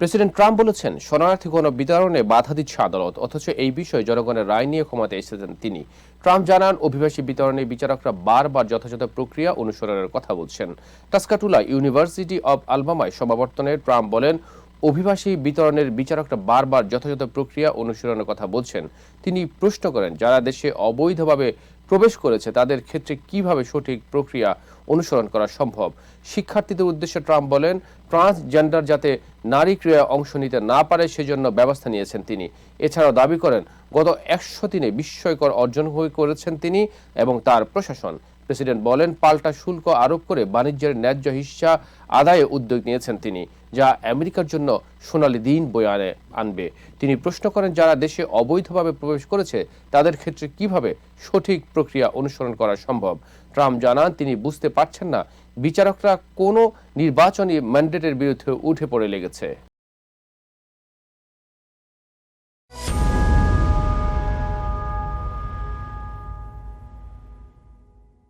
President Trump বলেছেন, শরণার্থী কোনো বিতরণে বাধা দিচ্ছে আদালত, অথচ এই বিষয়ে জনগণের রায় নিয়ে ক্ষমাতে এসেছেন তিনি। ট্রাম্প জানান, অভিবাসী বিতরণে বিচারকরা বারবার যথাযথ প্রক্রিয়া অনুসরণের কথা বলছেন। টাস্কাটুলা ইউনিভার্সিটি অব আলবামায় সমাবর্তনে ট্রাম্প বলেন অভিবাসী বিতরণের বিচারকরা বারবার যথাযথ প্রক্রিয়া অনুসরণের কথা বলছেন। তিনি প্রশ্ন করেন, যারা দেশে অবৈধভাবে প্রবেশ করেছে, তাদের ক্ষেত্রে কীভাবে সঠিক প্রক্রিয়া অনুসরণ করা সম্ভব? শিক্ষার্থীদের উদ্দেশ্যে ট্রাম্প বলেন, ট্রান্সজেন্ডার যাতে নারী ক্রিয়ায় অংশ নিতে না পারে, সেজন্য ব্যবস্থা নিয়েছেন তিনি। এছাড়াও দাবি করেন, গত একশো দিনে বিস্ময়কর অর্জন করেছেন তিনি এবং তার প্রশাসন। প্রেসিডেন্ট বলেন, পাল্টা শুল্ক আরোপ করে বাণিজ্যের ন্যায্য হিস্সা আদায়ে উদ্যোগ নিয়েছেন তিনি, যা আমেরিকার জন্য সোনালী দিন বয়ে আনবে। তিনি প্রশ্ন করেন, যারা দেশে অবৈধভাবে প্রবেশ করেছে, তাদের ক্ষেত্রে কীভাবে সঠিক প্রক্রিয়া অনুসরণ করা সম্ভব? ট্রাম্প জানান, তিনি বুঝতে পারছেন না, বিচারকরা কোনো নির্বাচনী ম্যান্ডেটের বিরুদ্ধে উঠে পড়ে লেগেছে।